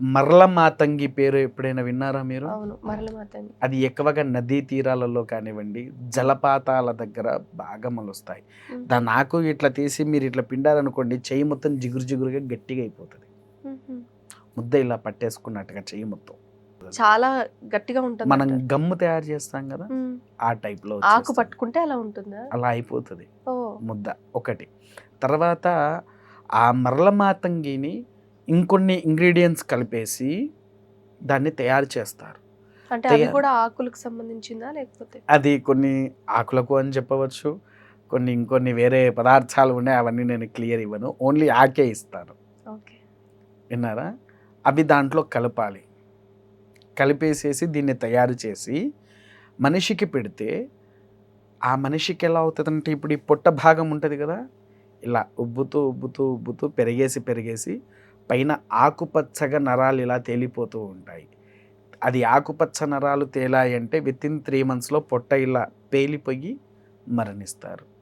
మరల మాతంగి పేరు ఎప్పుడైనా విన్నారా మీరు? అవును మరల మాతంగి అది ఎక్కువగా నదీ తీరాలలో కానివ్వండి జలపాతాల దగ్గర బాగా మలుస్తాయి. దాని ఆకు ఇట్లా తీసి మీరు ఇట్లా పిండారనుకోండి చెయ్యి మొత్తం జిగురు జిగురుగా గట్టిగా అయిపోతుంది. ముద్ద ఇలా పట్టేసుకున్నట్టుగా చెయ్యి మొత్తం. చాలా గట్టిగా ఉంటుంది మనం గమ్ము తయారు చేస్తాం కదా ఆ టైప్లో ఆకు వచ్చేస్తుంది. పట్టుకుంటే అలా ఉంటుందా? అలా అయిపోతుంది. ముద్ద ఒకటి. తర్వాత ఆ మరల మాతంగిని ఇంకొన్ని ఇంగ్రీడియంట్స్ కలిపేసి దాన్ని తయారు చేస్తారు. అంటే తయారు- కూడా ఆకులకు సంబంధించిందా లేకపోతే? అది కొన్ని ఆకులకు అని చెప్పవచ్చు కొన్ని ఇంకొన్ని వేరే పదార్థాలు ఉన్నాయి అవన్నీ నేను క్లియర్ ఇవ్వను. ఓన్లీ ఆకే ఇస్తాను. ఓకే. విన్నారా? అవి దాంట్లో కలపాలి. కలిపేసేసి దీన్ని తయారు చేసి మనిషికి పెడితే ఆ మనిషికి ఎలా అవుతుందంటే ఇప్పుడు ఈ పొట్ట భాగం ఉంటుంది కదా? ఇలా ఉబ్బుతూ ఉబ్బుతూ ఉబ్బుతూ పెరిగేసి పెరిగేసి పైన ఆకుపచ్చగా నరాలు ఇలా తేలిపోతూ ఉంటాయి. అది ఆకుపచ్చ నరాలు తేలాయంటే విత్ ఇన్ త్రీ మంత్స్లో పొట్ట ఇలా పేలిపోయి మరణిస్తారు.